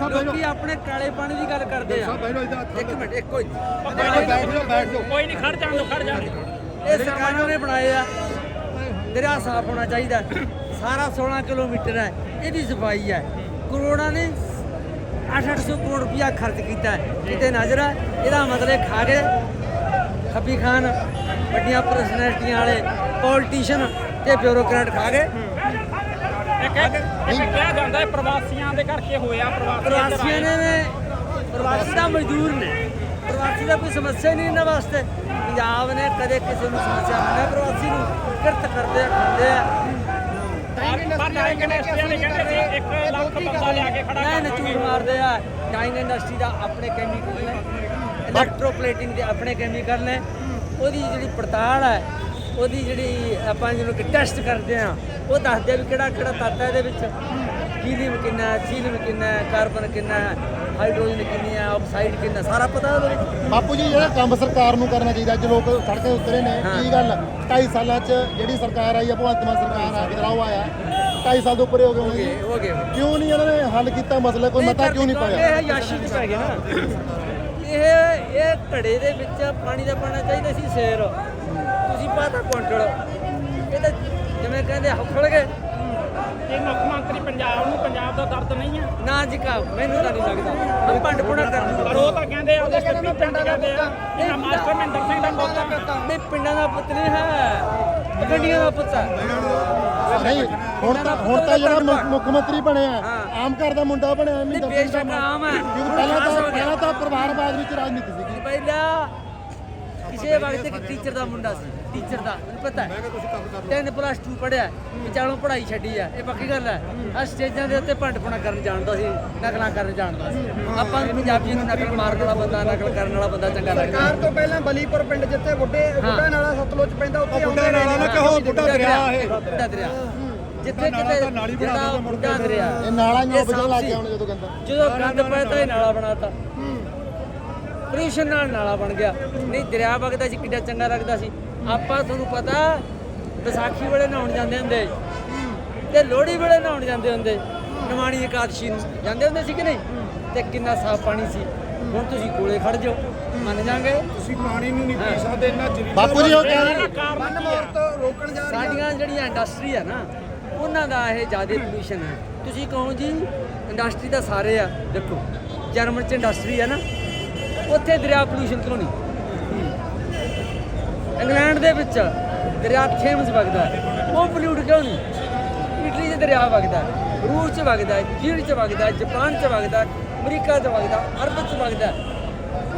ਸਾਹਿਬ ਬੈਠੋ। ਲੋਕੀ ਆਪਣੇ ਕਾਲੇ ਪਾਣੀ ਦੀ ਗੱਲ ਕਰਦੇ ਆ ਸਾਹਿਬ ਬੈਠੋ ਇੱਧਰ ਇੱਕ ਮਿੰਟ ਇੱਕੋ ਹੀ ਬੈਠ ਜਾਓ ਬੈਠ ਜਾਓ ਕੋਈ ਨਹੀਂ ਖੜ ਜਾਣ ਦੋ ਖੜ ਜਾਣ ਇਹ ਸਰਕਾਰਾਂ ਨੇ ਬਣਾਏ ਆ। ਦਰਿਆ ਸਾਫ਼ ਹੋਣਾ ਚਾਹੀਦਾ। ਸਾਰਾ 16 ਕਿਲੋਮੀਟਰ ਹੈ। ਇਹਦੀ ਸਫ਼ਾਈ ਹੈ। ਕਰੋੜਾਂ ਨੇ 8-800 ਕਰੋੜ ਰੁਪਇਆ ਖਰਚ ਕੀਤਾ ਹੈ। ਕਿਤੇ ਨਜ਼ਰ ਹੈ ਇਹਦਾ ਮਤਲਬ ਖਾ ਕੇ ਖੱਬੀ ਖਾਨ ਵੱਡੀਆਂ ਪਰਸਨੈਲਿਟੀਆਂ ਵਾਲੇ ਪੋਲੀਟੀਸ਼ੀਅਨ ਤੇ ਬਿਊਰੋਕਰੇਟ ਖਾ ਗਏ ਇੱਕ ਇੱਕ ਕਿਹਾ ਜਾਂਦਾ ਹੈ ਪ੍ਰਵਾਸੀਆਂ ਦੇ ਕਰਕੇ ਹੋਇਆ ਪ੍ਰਵਾਸੀ ਇੱਧਰ ਪ੍ਰਵਾਸੀਆਂ ਆਏ। ਨੇ ਨੇ ਪ੍ਰਵਾਸੀ ਦਾ ਮਜ਼ਦੂਰ ਨੇ। ਪ੍ਰਵਾਸੀ ਦਾ ਕੋਈ ਸਮੱਸਿਆ ਨਹੀਂ ਇਹਨਾਂ ਵਾਸਤੇ। ਪੰਜਾਬ ਨੇ ਕਦੇ ਕਿਸੇ ਨੂੰ ਸਮੱਸਿਆ ਨਹੀਂ ਪ੍ਰਵਾਸੀ ਨੂੰ ਕਿਰਤ ਕਰਦੇ ਆ ਖਾਂਦੇ ਆ। ਪਰ ਡਾਇੰਗ ਇੰਡਸਟਰੀਆਂ ਨੇ ਕਹਿੰਦੇ ਸੀ 1 ਲੱਖ ਬੰਦਾ ਲਿਆ ਕੇ ਖੜਾ ਨਹੀਂ ਕਰ ਨਚੂਰ ਮਾਰਦੇ ਆ ਡਾਈਂਗ ਇੰਡਸਟਰੀ ਦਾ ਆਪਣੇ ਕੈਮੀਕਲ ਨੇ ਇਲੈਕਟ੍ਰੋਪਲੇਟਿੰਗ ਦੇ ਆਪਣੇ ਕੈਮੀਕਲ ਨੇ ਉਹਦੀ ਜਿਹੜੀ ਪੜਤਾਲ ਹੈ ਉਹਦੀ ਜਿਹੜੀ ਆਪਾਂ ਜਿਹਨੂੰ ਕਿ ਟੈਸਟ ਕਰਦੇ ਆ ਉਹ ਦੱਸਦੇ ਆ ਵੀ ਕਿਹੜਾ ਕਿਹੜਾ ਤੱਤ ਹੈ ਇਹਦੇ ਵਿੱਚ। ਹੀਲੀਅਮ ਕਿੰਨਾ ਸੀਲੀਅਮ ਕਿੰਨਾ ਕਾਰਬਨ ਕਿੰਨਾ ਹਾਈਡਰੋਜਨ ਕਿੰਨੀ ਹੈ ਆਕਸਾਈਡ ਕਿੰਨਾ ਸਾਰਾ ਪਤਾ ਉਹਦੇ ਵਿੱਚ। ਬਾਪੂ ਜੀ ਜਿਹੜਾ ਕੰਮ ਸਰਕਾਰ ਨੂੰ ਕਰਨਾ ਚਾਹੀਦਾ ਅੱਜ ਲੋਕ ਸੜਕਾਂ ਤੇ ਉਤਰੇ ਨੇ। ਕੀ ਗੱਲ? 2.5 ਸਾਲਾਂ 'ਚ ਜਿਹੜੀ ਸਰਕਾਰ ਆਈ ਆ ਭਗਵੰਤ ਮਾਨ ਸਰਕਾਰ ਆ ਬਦਲਾਅ ਆਇਆ। 2.5 ਸਾਲ ਤੋਂ ਉੱਪਰ ਹੋ ਗਏ ਹੋਣਗੇ ਗਏ ਹੋ ਗਏ। ਕਿਉਂ ਨਹੀਂ ਇਹਨਾਂ ਨੇ ਹੱਲ ਕੀਤਾ ਮਸਲਾ? ਕੋਈ ਮਤਾ ਕਿਉਂ ਨਹੀਂ ਪਾਇਆ? ਇਹ ਯਾਸ਼ੀ ਚ ਪੈ ਗਿਆ ਨਾ। ਇਹ ਇਹ ਘੜੇ ਦੇ ਵਿੱਚ ਪਾਣੀ ਦਾ ਪਾਣਾ ਚਾਹੀਦਾ ਸੀ ਸੇਰ ਤੁਸੀਂ ਪਾਤਾ ਕੁਆਂਟਲ। ਇਹ ਤਾਂ ਜਿਵੇਂ ਕਹਿੰਦੇ ਹਫੜ ਗਏ। ਇਹ ਮੁੱਖ ਮੰਤਰੀ ਪੰਜਾਬ ਨੂੰ ਪੰਜਾਬ ਦਾ ਦਰਦ ਨਹੀਂ ਹੈ? ਨਾ ਜੀ ਕਾ ਮੈਨੂੰ ਤਾਂ ਨਹੀਂ ਲੱਗਦਾ। ਮੈਂ ਭੰਡ ਪੁਣਾ ਕਰ ਪਰ ਉਹ ਤਾਂ ਕਹਿੰਦੇ ਆ ਉਹਦੇ ਸਟੱਡੀ ਪਿੰਡ ਕਹਿੰਦੇ ਆ ਇਹ ਮਾਸਟਰ ਮਹਿੰਦਰ ਸਿੰਘ ਦਾ ਪੁੱਤ ਆ। ਨਹੀਂ ਪਿੰਡਾਂ ਦਾ ਪੁੱਤ ਨਹੀਂ ਹੈ ਗੱਡੀਆਂ ਦਾ ਪੁੱਤ ਹੈ ਨਹੀਂ ਹੁਣ ਤਾਂ ਹੁਣ ਤਾਂ ਜਿਹੜਾ ਮੁੱਖ- ਮੰਤਰੀ ਬਣਿਆ। ਆਮ ਘਰ ਦਾ ਮੁੰਡਾ ਬਣਿਆ ਨਹੀਂ ਮਹਿੰਦਰ ਸਿੰਘ ਦਾ ਆਮ ਹੈ। ਪਹਿਲਾਂ ਤਾਂ। ਪਹਿਲਾਂ ਤਾਂ ਪਰਿਵਾਰਵਾਦ ਵਿੱਚ ਰਾਜਨੀਤੀ ਸੀਗੀ। ਪਹਿਲਾਂ ਕਿਸੇ ਵਕਤ ਇੱਕ ਟੀਚਰ ਦਾ ਮੁੰਡਾ ਸੀ ਟੀਚਰ ਦਾ ਮੈਨੂੰ ਪਤਾ ਹੈ। ਤਿੰਨ ਪਲੱਸ 2 ਪੜਿਆ ਵਿਚਾਲੋਂ ਪੜ੍ਹਾਈ ਛੱਡੀ ਆ ਇਹ ਪੱਕੀ ਗੱਲ ਹੈ ਆ ਸਟੇਜਾਂ ਦੇ ਉੱਤੇ ਭੰਡਪਣਾ ਕਰਨ ਜਾਣਦਾ ਸੀ ਨਕਲਾਂ ਕਰਨ ਜਾਣਦਾ ਸੀ। ਆਪਾਂ ਨੂੰ ਪੰਜਾਬੀ ਨੂੰ ਨਕਲ ਮਾਰਨ ਵਾਲਾ ਬੰਦਾ ਨਕਲ ਕਰਨ ਵਾਲਾ ਬੰਦਾ ਚੰਗਾ ਲੱਗਦਾ। ਸਰਕਾਰ ਤੋਂ ਪਹਿਲਾਂ ਬਲੀਪੁਰ ਪਿੰਡ ਜਿੱਥੇ ਬੁੱਢੇ ਬੁੱਢਾ ਨਾਲਾ ਸਤਲੁਜ ਪੈਂਦਾ ਉੱਥੇ ਨੇ ਨਾਲਾ ਨਾ ਕਹੋ, ਬੁੱਢਾ ਦਰਿਆ ਇਹ। ਬੁੱਢਾ ਦਰਿਆ। ਜਿੱਥੇ ਕਿਤੇ ਜਿਹੜਾ ਬੁੱਢਾ ਦਰਿਆ। ਇਹ ਨਾਲਾ ਨੂੰ ਵਜਣ ਲੱਗ ਸਾਫ਼ ਗਿਆ ਹੁਣ ਜਦੋਂ ਕਹਿੰਦਾ ਜਦੋਂ ਗੰਦ ਪਾਇਆ ਤਾਂ ਇਹ ਨਾਲਾ ਬਣਾਤਾ। ਪੋਲਿਊਸ਼ਨ ਨਾਲ ਨਾਲਾ ਬਣ ਗਿਆ। ਨਹੀਂ ਦਰਿਆ ਵਗਦਾ ਸੀ ਕਿੱਡਾ ਚੰਗਾ ਲੱਗਦਾ ਸੀ। ਆਪਾਂ ਤੁਹਾਨੂੰ ਪਤਾ ਵਿਸਾਖੀ ਵੇਲੇ ਨਹਾਉਣ ਜਾਂਦੇ ਹੁੰਦੇ ਤੇ ਲੋਹੜੀ ਵੇਲੇ ਨਹਾਉਣ ਜਾਂਦੇ ਹੁੰਦੇ। ਨਿਮਾਣੀ ਇਕਾਦਸ਼ੀ ਨੂੰ ਜਾਂਦੇ ਹੁੰਦੇ ਸੀ ਕਿ ਨਹੀਂ? ਤੇ ਕਿੰਨਾ ਸਾਫ਼ ਪਾਣੀ ਸੀ। ਹੁਣ ਤੁਸੀਂ ਕੋਲੇ ਖੜ ਜਾਓ। ਮੰਨ ਜਾਗੇ? ਤੁਸੀਂ ਪਾਣੀ ਨੂੰ ਨਹੀਂ ਪੀ ਸਕਦੇ ਇੰਨਾ ਜ਼ਰੀਲਾ ਬਾਪੂ ਜੀ ਉਹ ਕਹਿ ਰਹੇ ਬੰਨ ਮੋਰ ਤੋਂ ਰੋਕਣ ਜਾ ਰਹੀ ਸਾਡੀਆਂ ਜਿਹੜੀਆਂ ਇੰਡਸਟਰੀ ਆ ਨਾ ਉਹਨਾਂ ਦਾ ਇਹ ਜ਼ਿਆਦਾ ਪੋਲੂਸ਼ਨ ਹੈ ਤੁਸੀਂ ਕਹੋ ਜੀ ਇੰਡਸਟਰੀ ਤਾਂ ਸਾਰੇ ਆ। ਦੇਖੋ ਜਰਮਨ ਚ ਇੰਡਸਟਰੀ ਹੈ ਨਾ। ਉੱਥੇ ਦਰਿਆ ਪੋਲੂਸ਼ਨ ਕਿਉਂ ਨਹੀਂ? ਇੰਗਲੈਂਡ ਦੇ ਵਿੱਚ ਦਰਿਆ ਥੇਮਸ ਵਗਦਾ ਉਹ ਪੋਲਿਊਟ ਕਿਉਂ ਨਹੀਂ? ਇਟਲੀ 'ਚ ਦਰਿਆ ਵਗਦਾ ਰੂਸ 'ਚ ਵਗਦਾ ਹੈ ਚੀਨ 'ਚ ਵਗਦਾ ਹੈ, ਜਾਪਾਨ 'ਚ ਵਗਦਾ ਅਮਰੀਕਾ 'ਚ ਵਗਦਾ ਅਰਬ 'ਚ ਵਗਦਾ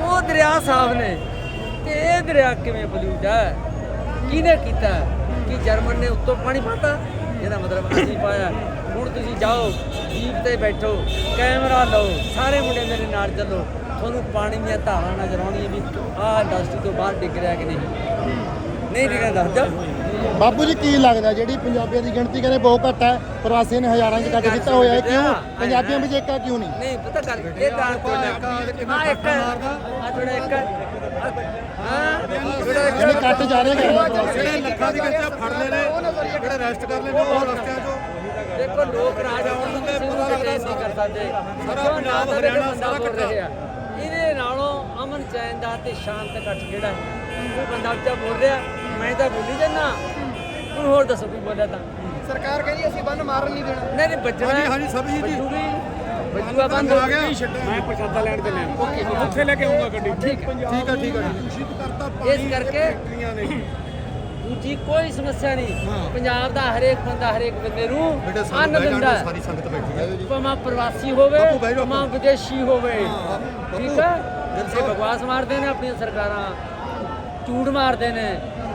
ਉਹ ਦਰਿਆ ਸਾਫ਼ ਨੇ ਤੇ ਇਹ ਦਰਿਆ ਕਿਵੇਂ ਪੋਲਿਊਟ ਹੈ? ਕਿਹਨੇ ਕੀਤਾ ਕਿ ਜਰਮਨ ਨੇ ਉੱਤੋਂ ਪਾਣੀ ਪਾਤਾ? ਇਹਦਾ ਮਤਲਬ ਅਸੀਂ ਪਾਇਆ। ਹੁਣ ਤੁਸੀਂ ਜਾਓ ਜੀਪ ਤੇ ਬੈਠੋ ਕੈਮਰਾ ਲਓ ਸਾਰੇ ਮੁੰਡੇ ਮੇਰੇ ਨਾਲ ਚੱਲੋ। ਤੁਹਾਨੂੰ ਪਾਣੀ ਦੀਆਂ ਧਾਰਾਂ ਨਜ਼ਰ ਆਉਣੀਆਂ ਵੀ ਆਹ ਇੰਡਸਟਰੀ ਤੋਂ ਬਾਹਰ ਡਿੱਗ ਰਿਹਾ ਕਿ ਨਹੀਂ? ਨਹੀਂ ਡਿੱਗਣਾ ਦੱਸ ਬਾਪੂ ਜੀ ਕੀ ਲੱਗਦਾ ਜਿਹੜੀ ਪੰਜਾਬੀਆਂ ਦੀ ਗਿਣਤੀ ਕਹਿੰਦੇ ਬਹੁਤ ਘੱਟ ਹੈ ਪ੍ਰਵਾਸੀਆਂ ਨੇ ਹਜ਼ਾਰਾਂ 'ਚ ਕੱਟ ਦਿੱਤਾ ਹੋਇਆ ਹੈ। ਕਿਉਂ? ਪੰਜਾਬੀਆਂ ਵਿੱਚ ਏਕਾ ਕਿਉਂ ਨਹੀਂ? ਨਹੀਂ ਪਤਾ ਗੱਲ ਇਹ ਤਾਂ ਕੋਈ ਨਾ ਆ ਇੱਕ ਆ ਥੋੜਾ ਇੱਕ ਹਾਂ। ਥੋੜਾ ਜਿਹੜੇ ਕੱਟ ਜਾ ਰਹੇ ਨੇ। ਜਿਹੜੇ ਲੱਖਾਂ ਦੀ ਗੱਚਾ ਫੜ ਲੈ ਨੇ। ਜਿਹੜੇ ਅਰੈਸਟ ਕਰ ਲੈ ਨੇ ਉਹ ਰਸਤਿਆਂ 'ਚੋਂ। ਦੇਖੋ ਲੋਕ ਰਾਜ ਆਉਣ ਨੂੰ ਨੂੰ ਡਿਟੇਨ ਨਹੀਂ ਕਰ ਸਕਦੇ ਸਾਰਾ ਪੰਜਾਬ, ਹਰਿਆਣਾ, ਸਾਰਾ ਇਕੱਠਾ ਰਿਹਾ। ਇਹਦੇ ਨਾਲੋਂ ਅਮਨ ਚੈਨ ਦਾ ਤੇ ਸ਼ਾਂਤ ਇਕੱਠ ਕਿਹੜਾ ਹੈ ਉਹ ਬੰਦਾ ਉੱਚਾ ਬੋਲ ਰਿਹਾ ਮੈਂ ਤਾਂ ਬੋਲੀ ਜਾਂਦਾ। ਹੁਣ ਹੋਰ ਦੱਸੋ ਕੀ ਬੋਲਿਆ ਤਾਂ? ਸਰਕਾਰ ਕਹਿੰਦੀ ਅਸੀਂ ਬੰਨ ਮਾਰਨ ਨਹੀਂ ਦੇਣਾ। ਨਹੀਂ ਨਹੀਂ ਬੱਜਣਾ ਹਾਂਜੀ, ਹਾਂਜੀ, ਸਭ ਜੀ, ਜੀ। ਬੱਜੂਗੀ ਬੰਦ ਆ ਗਿਆ। ਮੈਂ ਪ੍ਰਸ਼ਾਦਾ ਲੈਣ ਤੇ ਲੈਣ ਉੱਥੇ ਲੈ ਕੇ ਆਉਂਗਾ ਗੱਡੀ। ਠੀਕ ਹੈ। ਠੀਕ ਆ ਠੀਕ ਦੂਸ਼ਿਤ ਕਰਤਾ ਇਸ ਕਰਕੇ ਫੈਕਟਰੀਆਂ ਨੇ। ਦੂਜੀ ਕੋਈ ਸਮੱਸਿਆ ਨਹੀਂ। ਪੰਜਾਬ ਦਾ ਹਰੇਕ ਬੰਦਾ ਹਰੇਕ ਬੰਦੇ ਨੂੰ ਅੰਨ ਦਿੰਦਾ। ਸਾਰੀ ਸੰਗਤ ਬੈਠੀ ਹੈ ਭਾਵੇਂ ਪ੍ਰਵਾਸੀ ਹੋਵੇ। ਭਾਵੇਂ ਵਿਦੇਸ਼ੀ ਹੋਵੇ। ਠੀਕ ਹੈ ਜਿੰਸੇ ਬਕਵਾਸ ਮਾਰਦੇ ਨੇ ਆਪਣੀਆਂ ਸਰਕਾਰਾਂ ਝੂਠ ਮਾਰਦੇ ਨੇ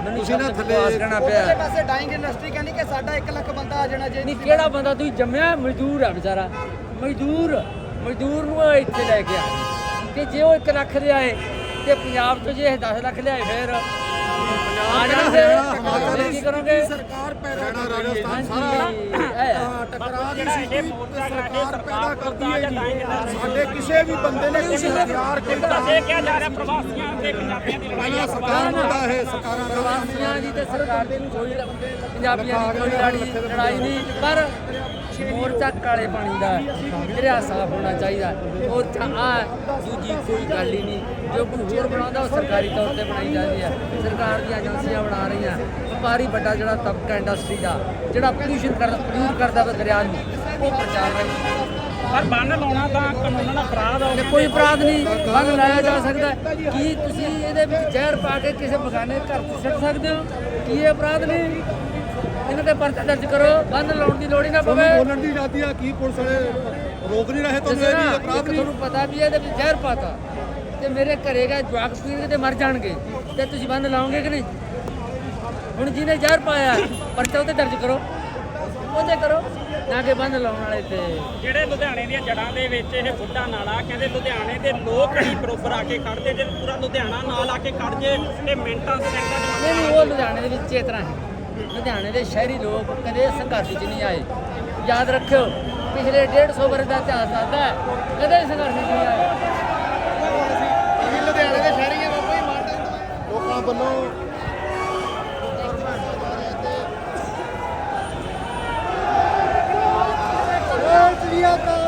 ਮੈਨੂੰ ਤੁਸੀਂ ਨਾ ਸ਼ਬਦ ਥੱਲੇ- ਬਕਵਾਸ ਕਰਨਾ ਉਧਰਲੇ ਪਿਆ ਪਾਸੇ ਡਾਈਂਗ ਇੰਡਸਟਰੀ ਕਹਿੰਦੀ ਕਿ ਸਾਡਾ 1 ਲੱਖ ਬੰਦਾ ਆ ਜਾਣਾ ਜੇ ਨਹੀਂ ਕਿਹੜਾ ਬੰਦਾ? ਤੁਸੀਂ ਜੰਮਿਆ ਮਜ਼ਦੂਰ ਆ ਵਿਚਾਰਾ। ਮਜ਼ਦੂਰ ਮਜ਼ਦੂਰ ਨੂੰ ਇੱਥੇ ਲੈ ਕੇ ਆ ਕਿ ਜੇ ਉਹ 1 ਲੱਖ ਦੇ ਆਏ ਤੇ ਪੰਜਾਬ ਤੋਂ ਜੇ ਇਹ 10 ਲੱਖ ਲਿਆਏ ਫਿਰ। ਆ ਜਾਣਗੇ ਫਿਰ। ਕੀ ਕਰੋਗੇ? ਸਰਕਾਰ ਪੈਦਾ ਰਾਜਸਥਾਨ ਹਾਂਜੀ। ਸਾਰਾ ਇਹ ਟਕਰਾਅ ਦੀ ਜਿਹੜਾ ਇਹ ਸਥਿਤੀ ਮੋਰਚਾ ਕਰਾ ਕੇ ਸਰਕਾਰ ਪੈਦਾ ਕਰਦੀ ਹੈ ਸਰਕਾਰ ਜੀ ਸਾਡੇ ਕਿਸੇ ਵੀ ਬੰਦੇ ਨੇ ਕਿਸੇ ਹਥਿਆਰ ਇੱਕ ਤਾਂ ਇਹ ਕਿਹਾ ਜਾ ਰਿਹਾ ਪ੍ਰਵਾਸੀਆਂ ਤੇ ਪੰਜਾਬੀਆਂ ਦੀ ਲੜਾਈ ਪਹਿਲਾਂ ਸਰਕਾਰ ਨੂੰ ਤਾਂ ਇਹ ਸਰਕਾਰਾਂ ਦਾ ਪ੍ਰਵਾਸੀਆਂ ਦੀ ਤੇ ਸਰਕਾਰ ਦੇ ਨੂੰ ਕੋਈ ਪੰਜਾਬੀਆਂ ਦੀ ਕੋਈ ਲੜਾਈ ਲੜਾਈ ਨਹੀਂ। ਪਰ ਮੋਰਚਾ ਕਾਲੇ ਪਾਣੀ ਦਾ ਦਰਿਆ ਸਾਫ਼ ਹੋਣਾ ਚਾਹੀਦਾ। ਉਹ ਆ ਦੂਜੀ ਕੋਈ ਗੱਲ ਹੀ ਨਹੀਂ। ਜੋ ਕੋਈ ਹੋਰ ਬਣਾਉਂਦਾ ਉਹ ਸਰਕਾਰੀ ਤੌਰ ਤੇ ਬਣਾਈ ਜਾਂਦੀ ਹੈ। ਸਰਕਾਰ ਦੀਆਂ ਏਜੰਸੀਆਂ ਬਣਾ ਰਹੀਆਂ। ਵਪਾਰੀ ਵੱਡਾ ਜਿਹੜਾ ਤਬਕਾ ਇੰਡਸਟਰੀ ਦਾ ਜਿਹੜਾ ਪੋਲੂਸ਼ਨ ਕਰਦਾ ਪੋਲੂਟ ਕਰਦਾ ਵਾ ਦਰਿਆ ਨੂੰ ਉਹ ਪ੍ਰਚਾਰ ਰਹੇ ਪਰ ਬੰਨ ਲਾਉਣਾ ਤਾਂ ਕਾਨੂੰਨ ਅਪਰਾਧ ਆ। ਕੋਈ ਅਪਰਾਧ ਨਹੀਂ ਬੰਦ ਲਾਇਆ ਜਾ ਸਕਦਾ। ਕੀ ਤੁਸੀਂ ਇਹਦੇ ਵਿੱਚ ਜ਼ਹਿਰ ਪਾ ਕੇ ਕਿਸੇ ਬਗਾਨੇ ਘਰ 'ਚ ਸੁੱਟ ਸਕਦੇ ਹੋ? ਕੀ ਇਹ ਅਪਰਾਧ ਨਹੀਂ? ਇਹਨਾਂ ਤੇ ਪਰਚਾ ਦਰਜ ਕਰੋ। ਬੰਦ ਲਾਉਣ ਦੀ ਲੋੜ ਹੀ ਨਾ ਪਵੇ। ਬੋਲਣ ਦੀ ਆਜ਼ਾਦੀ ਆ ਕੀ ਪੁਲਿਸ ਵਾਲੇ ਰੋਕ ਨਹੀਂ ਰਹੇ ਤੁਹਾਨੂੰ? ਇਹ ਵੀ ਅਪਰਾਧ ਨਹੀਂ। ਤੁਹਾਨੂੰ ਪਤਾ ਵੀ ਇਹਦੇ ਵਿੱਚ ਜ਼ਹਿਰ ਪਾਤਾ। ਤੇ ਮੇਰੇ ਘਰੇ ਗਏ ਜਵਾਕ ਪੀਣਗੇ ਤੇ ਮਰ ਜਾਣਗੇ। ਤੇ ਤੁਸੀਂ ਬੰਦ ਲਾਓਗੇ ਕਿ ਨਹੀਂ? ਹੁਣ ਜਿਹਨੇ ਜ਼ਹਿਰ ਪਾਇਆ ਪਰਚਾ ਉਹਤੇ ਦਰਜ ਕਰੋ। ਉਹਦੇ ਕਰੋ ਨਾ ਕਿ ਬੰਦ ਲਾਉਣ ਵਾਲੇ ਤੇ। ਜਿਹੜੇ ਲੁਧਿਆਣੇ ਦੀਆਂ ਜੜ੍ਹਾਂ ਦੇ ਵਿੱਚ ਇਹ ਬੁੱਢਾ ਨਾਲਾ ਕਹਿੰਦੇ ਲੁਧਿਆਣੇ ਦੇ ਲੋਕ ਹੀ ਬਰੋਬਰ ਆ ਕੇ ਖੜਦੇ ਜੇ ਪੂਰਾ ਲੁਧਿਆਣਾ ਨਾਲ ਆ ਕੇ ਖੜ ਜੇ ਤੇ ਮਿੰਟਾਂ ਸਕਿੰਟਾਂ ਚ ਨਹੀਂ ਨਹੀਂ ਉਹ ਲੁਧਿਆਣੇ ਦੇ ਵਿੱਚ ਚੇਤਨਾ ਹੈ। ਲੁਧਿਆਣੇ ਦੇ ਸ਼ਹਿਰੀ ਲੋਕ ਕਦੇ ਸੰਘਰਸ਼ 'ਚ ਨਹੀਂ ਆਏ। ਯਾਦ ਰੱਖਿਓ ਪਿਛਲੇ 150 ਵਰ੍ਹੇ ਦਾ ਇਤਿਹਾਸ ਹੈ ਕਦੇ ਸੰਘਰਸ਼ ਨਹੀਂ ਆਏ। ਇਹ ਲੁਧਿਆਣੇ ਦੇ ਸ਼ਹਿਰੀ ਆ ਬਾਬਾ ਜੀ ਮਾਰਦੇ ਲੋਕਾਂ ਵੱਲੋਂ ਪੰਜਾਬ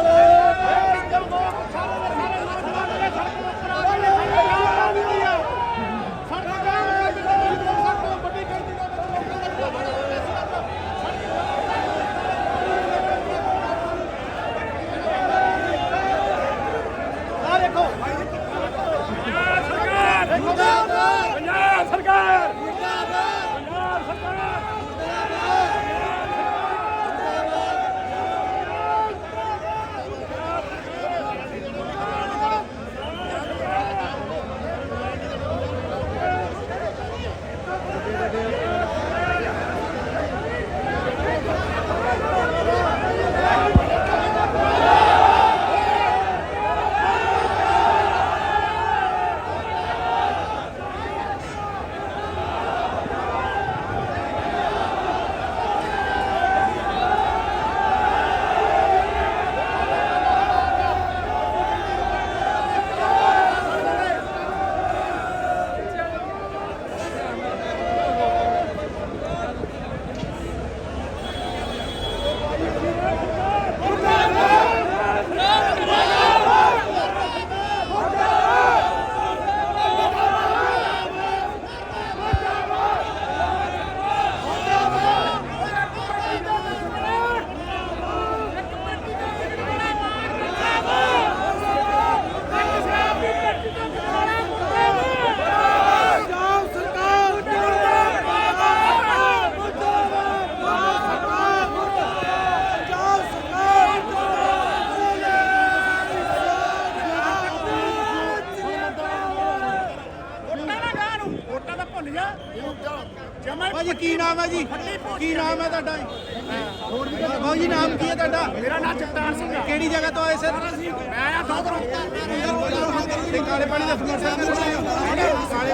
ਤੇ ਕਾਲੇ ਪਾਣੀ ਦਾ ਸਮਰਥਨ ਕਾਲੇ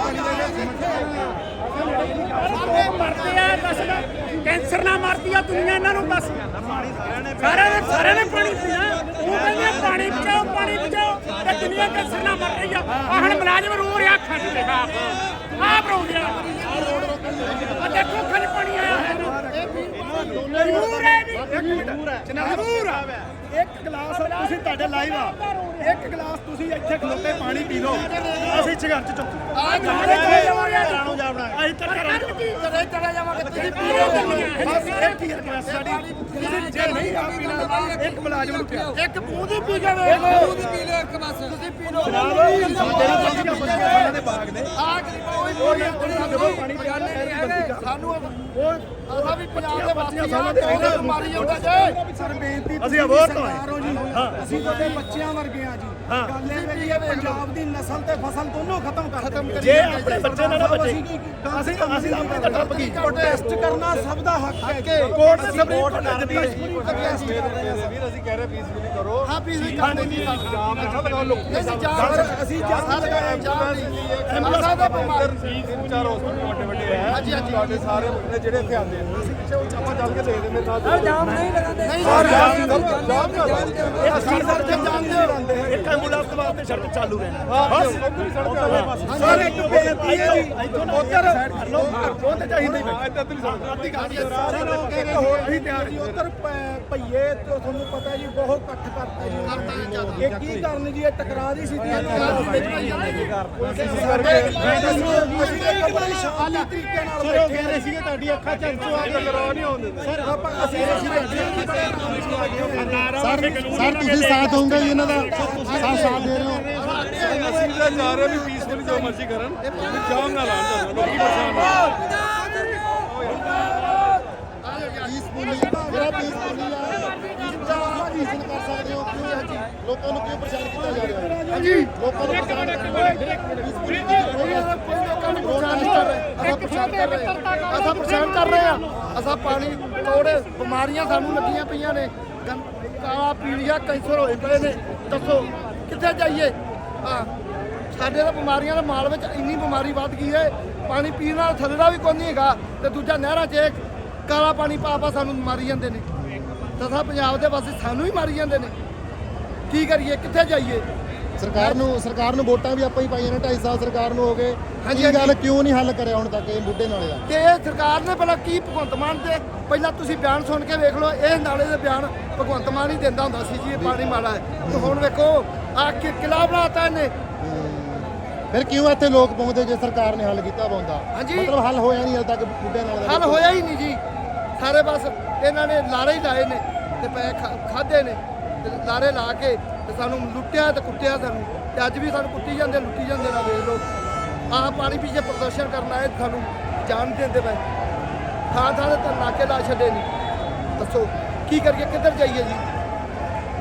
ਪਾਣੀ ਦਾ ਸਾਰੇ ਮਰਦੇ ਆ ਦੱਸ ਕੈਂਸਰ ਨਾਲ ਮਰਦੀ ਆ ਦੁਨੀਆ ਇਹਨਾਂ ਨੂੰ ਦੱਸ ਸਾਰਿਆਂ ਨੇ ਸਾਰਿਆਂ ਨੇ ਪਾਣੀ ਪੀਣਾ। ਉਹ ਕਹਿੰਦੇ ਪਾਣੀ ਬਚਾਓ ਪਾਣੀ ਬਚਾਓ ਤੇ ਦੁਨੀਆ ਕੈਂਸਰ ਨਾਲ ਮਰ ਰਹੀ ਆ। ਆਹ ਹੁਣ ਮੁਲਾਜ਼ਮ ਰੋ ਰਿਹਾ 'ਚ ਦੇਖਾ। ਆਪ ਆਪ ਰੋ ਰਿਹਾ। ਆ ਦੇਖੋ 'ਚ ਪਾਣੀ ਆਇਆ ਹੈ ਜ਼ਰੂਰ ਹੈ ਜੀ। ਜ਼ਰੂਰ ਆ ਇੱਕ ਗਲਾਸ ਤੁਸੀਂ ਤੁਹਾਡੇ ਲਾਈਵ ਆ। ਇੱਕ ਗਲਾਸ ਤੁਸੀਂ ਇੱਥੇ ਖਲੋਤੇ ਪਾਣੀ ਪੀ ਲਓ। ਅਸੀਂ ਸੰਘਰਸ਼ ਚੁੱਕ ਆ ਜਾਣੇ ਚਾਹੀਦਾ ਨੂੰ ਜਾਵਣਾ ਅਸੀਂ ਤਾਂ ਘਰਾਂ 'ਚ ਚਲੇ ਚਲੇ ਜਾਵਾਂਗੇ ਤੁਸੀਂ ਪੀ ਲਓ। ਬਸ ਇੱਕ ਹੀ ਰਿਕਵੈਸਟ ਸਾਡੀ ਤੁਸੀਂ ਜੇ ਨਹੀਂ ਆ ਪੀਣਾ ਇੱਕ ਮੁਲਾਜ਼ਮ ਨੂੰ ਪਿਆ ਇੱਕ ਪੂੰਦੀ ਪੀ ਕੇ ਵੇਖੋ ਪੀ ਲਿਓ ਇੱਕ ਬਸ। ਤੁਸੀਂ ਪੀ ਲਓ। ਬੱਚੀਆਂ ਬੱਚੀਆਂ ਦੇ ਬਾਗ ਨੇ। ਆ ਗਰੀਬਾਂ ਉਹ ਉਹ ਜਦੋਂ ਪਾਣੀ ਪਿਆ ਸਾਨੂੰ ਉਹ ਅਸਾਂ ਵੀ ਪੰਜਾਬ ਦੇ ਵਾਸੀ ਆ ਦੇ ਮਾਰੀ ਜਾਂਦਾ ਜੇ। ਅਸੀਂ ਅਬੋਹਰ ਤੋਂ ਆਏ। ਸਰਕਾਰੋ ਜੀ ਅਸੀਂ ਤੁਹਾਡੇ ਬੱਚਿਆਂ ਵਰਗੇ ਆ। ਜੀ। ਗੱਲ ਇਹ ਵੀ ਹੈ ਪੰਜਾਬ ਦੀ ਨਸਲ ਤੇ ਫਸਲ ਦੋਨੋਂ ਖਤਮ ਕਰ ਖਤਮ ਜੇ। ਆਪਣੇ ਬੱਚੇ ਨਾਲ ਨਾ ਬਚੇ ਅਸੀਂ ਅਸੀਂ ਆਪਣੇ ਤਾਂ ਠੱਪ ਗਈ ਪ੍ਰੋਟੈਸਟ ਕਰਨਾ ਸਭ ਦਾ ਹੱਕ ਹੈ ਕੋਰਟ ਸੁਪਰੀਮ ਕੋਰਟ ਨੇ ਦਿੱਤੀ ਵੀਰ ਅਸੀਂ ਕਹਿ ਰਹੇ ਪੀਸਫੁਲੀ ਕਰੋ। ਹਾਂ ਪੀਸ ਵੀ ਕਰਦੇ ਨਹੀਂ ਜਾਮ ਨਾ ਲਗਾਓ ਲੋਕੀ ਅਸੀਂ ਜਾਮ ਸਰ, ਅਸੀਂ ਜਾਮ ਸਾਰੇ ਜਾਮ ਨਹੀਂ। ਅਸਾਂ ਦਾ ਬਿਮਾਰ ਤਿੰਨ ਚਾਰ ਹਸਪਤਾਲ ਵੱਡੇ ਵੱਡੇ ਹੈ ਹਾਂਜੀ, ਹਾਂਜੀ। ਤੁਹਾਡੇ ਸਾਰੇ ਜਿਹੜੇ ਇੱਥੇ ਆਉਂਦੇ ਜਾਮ ਨਹੀਂ ਲਗਾਉਂਦੇ ਸਰ ਜਾਮ ਜਾਮ ਇਹ ਅਸੀਂ ਸਰ ਜਾਣਦੇ ਹੋ ਇੱਕ ਐਂਬੂਲੈਂਸ ਵਾਸਤੇ ਸੜਕ ਚਾਲੂ ਰਹਿਣਾ ਬਸ ਸਾਰੇ ਇੱਕ ਬੇਨਤੀ ਹੈ। ਜੀ ਉਧਰ ਲੋਕ ਅੱਗੋਂ ਤੇ ਚਾਹੀਦੇ ਅੱਧੀ ਗੱਲ ਇੱਕ ਹੋਰ ਵੀ ਤਿਆਰ ਜੀ ਉਧਰ ਭਈਏ ਤੇ ਤੁਹਾਨੂੰ ਪਤਾ ਜੀ ਬਹੁਤ ਇਕੱਠ ਕਰਤਾ ਜੀ ਇਹ ਕੀ ਕਰਨ ਜੀ ਇਹ ਟਕਰਾ ਦੀ ਅਸੀਂ ਇੱਕ ਬੜੀ ਤਰੀਕੇ ਨਾਲ ਸੀਗੇ ਤੁਹਾਡੀ ਅੱਖਾਂ ਚ ਆ ਹੁੰਦੇ ਸਰ ਤੁਸੀਂ ਸਾਥ ਜੀ ਇਹਨਾਂ ਦਾ? ਸਾਥ ਸਾਥ ਦੇ ਰਹੇ ਹੋ। ਅਸੀਂ ਤਾਂ ਜਾ ਰਹੇ ਵੀ ਪੀਸਫੁਲੀ ਜੋ ਮਰਜ਼ੀ ਕਰਨ। ਜਾਮ ਨਾ ਲਾਣ ਤੁਹਾਨੂੰ ਲੋਕੀ ਪਰੇਸ਼ਾਨ ਪੀਸਫੁਲੀ ਜਿਹੜਾ ਪੀਸਫੁਲੀ ਆ ਪੀਸਫੁਲ ਕਰ ਸਕਦੇ ਹੋ ਕਿਉਂ ਲੋਕਾਂ ਨੂੰ ਕਿਉਂ ਪਰੇਸ਼ਾਨ ਕੀਤਾ ਜਾ ਰਿਹਾ? ਹੈ ਹਾਂਜੀ। ਲੋਕਾਂ ਨੂੰ ਪਰੇਸ਼ਾਨ ਅਸਾਂ ਪਰੇਸ਼ਾਨ ਕਰ ਰਹੇ ਆ। ਅਸਾਂ ਪਾਣੀ ਤੋੜੇ ਬਿਮਾਰੀਆਂ ਸਾਨੂੰ ਲੱਗੀਆਂ ਪਈਆਂ ਨੇ। ਕਾਲਾ ਪੀਲੀਆ ਕੈਂਸਰ ਹੋਏ ਪਏ ਨੇ। ਦੱਸੋ, ਕਿੱਥੇ ਜਾਈਏ? ਹਾਂ, ਸਾਡੇ ਤਾਂ ਬਿਮਾਰੀਆਂ ਦਾ ਮਾਲ ਵਿੱਚ ਇੰਨੀ ਬਿਮਾਰੀ ਵੱਧ ਗਈ ਹੈ। ਪਾਣੀ ਪੀਣ ਨਾਲ ਥੱਲੇ ਦਾ ਵੀ ਕੋਈ ਨਹੀਂ ਹੈਗਾ ਤੇ ਦੂਜਾ ਨਹਿਰਾਂ 'ਚ ਕਾਲਾ ਪਾਣੀ ਪਾ ਪਾ ਸਾਨੂੰ ਮਾਰੀ ਜਾਂਦੇ ਨੇ। ਤਥਾ ਪੰਜਾਬ ਦੇ ਵਾਸੀ ਸਾਨੂੰ ਹੀ ਮਾਰੀ ਜਾਂਦੇ ਨੇ। ਕੀ ਕਰੀਏ? ਕਿੱਥੇ ਜਾਈਏ? ਸਰਕਾਰ ਨੂੰ ਸਰਕਾਰ ਨੂੰ ਵੋਟਾਂ ਵੀ ਆਪਾਂ ਹੀ ਪਾਈਆਂ ਨੇ 2.5 ਸਾਲ ਸਰਕਾਰ ਨੂੰ ਹੋ ਗਏ। ਹਾਂਜੀ, ਕੀ ਗੱਲ। ਕਿਉਂ ਨਹੀਂ ਹੱਲ ਕਰਿਆ ਹੁਣ ਤੱਕ ਇਹ ਬੁੱਢੇ ਨਾਲੇ ਦਾ? ਤੇ ਇਹ ਸਰਕਾਰ ਨੇ ਪਹਿਲਾਂ ਕੀ ਭਗਵੰਤ ਮਾਨ ਦੇ ਪਹਿਲਾਂ ਤੁਸੀਂ ਬਿਆਨ ਸੁਣ ਕੇ ਵੇਖ ਲਓ ਇਹ ਨਾਲੇ ਦੇ ਬਿਆਨ ਭਗਵੰਤ ਮਾਨ ਹੀ ਦਿੰਦਾ ਹੁੰਦਾ ਸੀ ਜੀ ਇਹ ਪਾਣੀ ਮਾੜਾ ਹੈ। ਤੇ ਹੁਣ ਵੇਖੋ ਆ ਕਿ ਕਿਲਾ ਬਣਾਤਾ ਇਹਨੇ। ਫਿਰ ਕਿਉਂ ਇੱਥੇ ਲੋਕ ਪਹੁੰਚਦੇ ਜੇ ਸਰਕਾਰ ਨੇ ਹੱਲ ਕੀਤਾ ਪਾਉਂਦਾ। ਮਤਲਬ ਹੱਲ ਹੋਇਆ ਨਹੀਂ ਹਲ ਤੱਕ ਬੁੱਢੇ ਨਾਲੇ ਦਾ। ਹੱਲ ਹੋਇਆ ਹੀ ਨਹੀਂ ਜੀ। ਸਾਰੇ ਬਸ ਇਹਨਾਂ ਨੇ ਲਾਰੇ ਹੀ ਲਾਏ ਨੇ ਤੇ ਪੈ ਖਾਦੇ ਨੇ। ਤੇ ਲਾਰੇ ਲਾ ਕੇ ਤੇ ਸਾਨੂੰ ਲੁੱਟਿਆ ਤੇ ਕੁੱਟਿਆ ਸਾਨੂੰ। ਤੇ ਅੱਜ ਵੀ ਸਾਨੂੰ ਕੁੱਟੀ ਜਾਂਦੇ ਲੁੱਟੀ ਜਾਂਦੇ ਨਾ ਵੇਖ ਲਓ। ਆਹ ਪਾਣੀ ਪਿੱਛੇ ਪ੍ਰਦਰਸ਼ਨ ਕਰਨ ਆਏ ਸਾਨੂੰ ਜਾਣ ਦਿੰਦੇ ਪਏ। ਥਾਂ ਥਾਂ ਤੇ ਨਾਕੇ ਲਾ ਛੱਡੇ ਨਹੀਂ ਦੱਸੋ ਕੀ ਕਰੀਏ ਕਿੱਧਰ ਜਾਈਏ ਜੀ?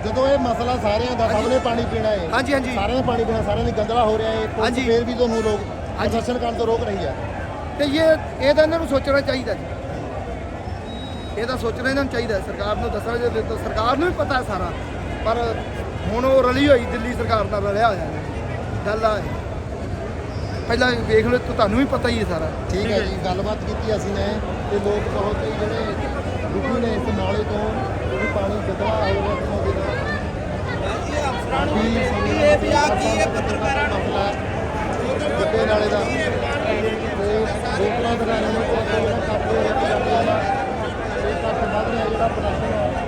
ਜਦੋਂ ਇਹ ਮਸਲਾ ਸਾਰਿਆਂ ਦਾ ਸਭ ਨੇ ਪਾਣੀ ਪੀਣਾ ਹੈ। ਹਾਂਜੀ, ਹਾਂਜੀ। ਸਾਰਿਆਂ ਨੇ ਪਾਣੀ ਪੀਣਾ ਸਾਰਿਆਂ ਦੀ ਗੰਦਲਾ ਹੋ ਰਿਹਾ ਹੈ। ਹਾਂਜੀ। ਫੇਰ ਵੀ ਤੁਹਾਨੂੰ ਲੋਕ ਪ੍ਰਦਰਸ਼ਨ ਕਰਨ ਤੋਂ ਰੋਕ ਰਹੀ ਹੈ। ਤੇ ਇਹ ਇਹ ਤਾਂ ਇਹਨਾਂ ਨੂੰ ਸੋਚਣਾ ਚਾਹੀਦਾ ਜੀ। ਇਹ ਤਾਂ ਸੋਚਣਾ ਇਹਨਾਂ ਨੂੰ ਚਾਹੀਦਾ ਸਰਕਾਰ ਨੂੰ ਦੱਸਣਾ ਜੇ ਤਾਂ ਸਰਕਾਰ ਨੂੰ ਵੀ ਪਤਾ ਹੈ ਸਾਰਾ। ਪਰ ਹੁਣ ਉਹ ਰਲੀ ਹੋਈ ਦਿੱਲੀ ਸਰਕਾਰ ਨਾਲ ਰਲਿਆ ਹੋਇਆ ਹੈ। ਗੱਲ ਆ। ਪਹਿਲਾਂ ਵੇਖ ਲਓ ਤਾਂ ਤੁਹਾਨੂੰ ਵੀ ਪਤਾ ਹੀ ਹੈ ਸਾਰਾ। ਠੀਕ ਹੈ ਜੀ ਗੱਲਬਾਤ ਕੀਤੀ ਅਸੀਂ ਨੇ ਤੇ ਲੋਕ ਬਹੁਤ ਹੀ ਜਿਹੜੇ ਦੁਖੀ ਨੇ ਇਸ ਨਾਲੇ ਤੋਂ। ਕਿਉਂਕਿ ਪਾਣੀ ਗੰਦਲਾ ਹੋ ਰਿਹਾ ਦਿਨੋਂ ਦਿਨ ਇਹ ਵੀ ਆ ਕੀ ਇਹ ਪੱਤਰਕਾਰਾਂ ਨੂੰ? ਵੱਡੇ ਨਾਲੇ ਦਾ। ਤੇ ਲੋਕਾਂ ਦੇ ਨਾਲ ਨੂੰ ਕੋਈ ਜਿਹੜਾ ਹੋ ਰਿਹਾ ਪੰਜਾਬੀਆਂ ਦਾ ਇਹ ਕੱਟ ਵੱਧ ਰਿਹਾ ਜਿਹੜਾ ਪ੍ਰਦਰਸ਼ਨ ਹੈ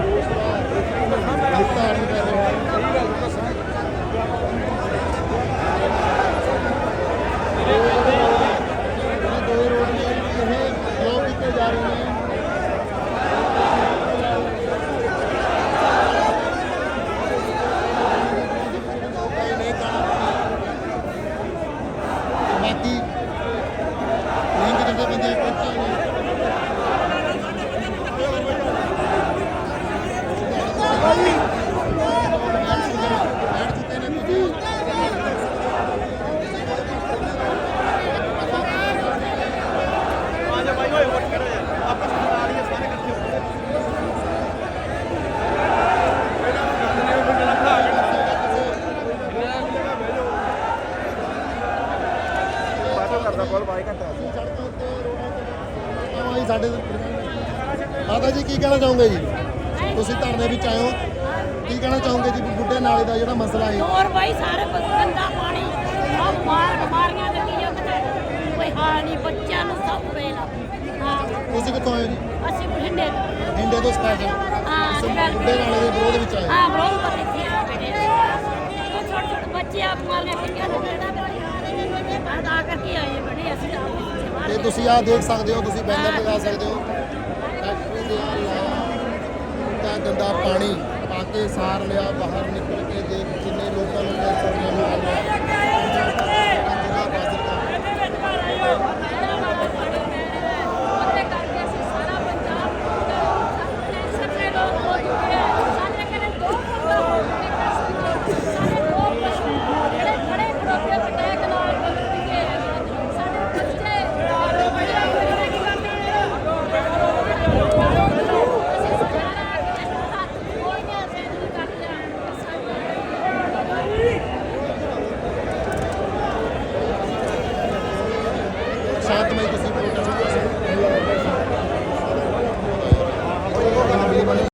ਰੋਸ ਦਾ ਨਿਪਟਾਰਾ ਕਰ ਰਿਹਾ ਹੈ ਇਹ ਦੋ ਰੋਡ ਨੇ ਇਹ ਬਲੌਕ ਕੀਤੇ ਜਾ ਰਹੇ ਨੇ ਬਾਕੀ ਲਿੰਕ ਜਿਹੜੇ ਬੰਦੇ ਪਹੁੰਚੇ ਨੇ ਬੈਠ ਚੁੱਕੇ ਨੇ ਤੁਸੀਂ ਰੋਡਾਂ ਤੇ ਆਵਾਂ ਸਾਡੇ ਮਾਤਾ ਜੀ ਕੀ ਕਹਿਣਾ ਚਾਹੋਗੇ ਜੀ? ਤੁਸੀਂ ਧਰਨੇ ਵਿੱਚ ਆਏ ਹੋ। ਕੀ ਕਹਿਣਾ ਚਾਹੋਗੇ ਜੀ ਬੁੱਢੇ ਨਾਲੇ ਦਾ ਜਿਹੜਾ ਮਸਲਾ ਹੈ? ਹੋਰ ਭਾਈ ਸਾਰੇ ਗੰਦਾ ਪਾਣੀ। ਸਭ ਮਾਰ ਬਿਮਾਰੀਆਂ ਲੱਗੀਆਂ ਕਿਤੇ ਕੋਈ ਹਾਲ ਨਹੀਂ ਬੱਚਿਆਂ ਨੂੰ ਸਭ ਵੇਲਾ ਤੁਸੀਂ ਕਿੱਥੋਂ ਆਏ ਜੀ? ਅਸੀਂ ਬਠਿੰਡੇ ਤੋਂ। ਇੰਡੀਆ ਤੋਂ ਸਪੈਸ਼ਲ? ਹਾਂ। ਬੁੱਢੇ ਨਾਲੇ ਦੇ ਵਿਰੋਧ ਵਿੱਚ ਆਏ। ਹੋ। ਬਰੋਧ ਕਰ ਦਿੱਤੀ ਆ ਬੇਟੇ। ਛੋਟੇ ਛੋਟੇ ਬੱਚੇ ਆ ਬਿਮਾਰੀਆਂ ਕਿੰਨੀਆਂ ਤੇ ਤੁਸੀਂ ਆਹ ਦੇਖ ਸਕਦੇ ਹੋ, ਤੁਸੀਂ ਬੈਨਰ ਲਗਾ ਸਕਦੇ ਹੋ। ਫੈਕਟਰੀ ਦੇ ਲਾਇਆ ਤਾਂ ਗੰਦਾ ਪਾਣੀ ਪਾ ਕੇ ਸਾਰ ਲਿਆ, ਬਾਹਰ ਨਿਕਲ ਕੇ ਦੇਖ ਕਿੰਨੇ ਲੋਕਾਂ ਨੂੰ ਦੇਖ ਸਕਦੇ ਹੋ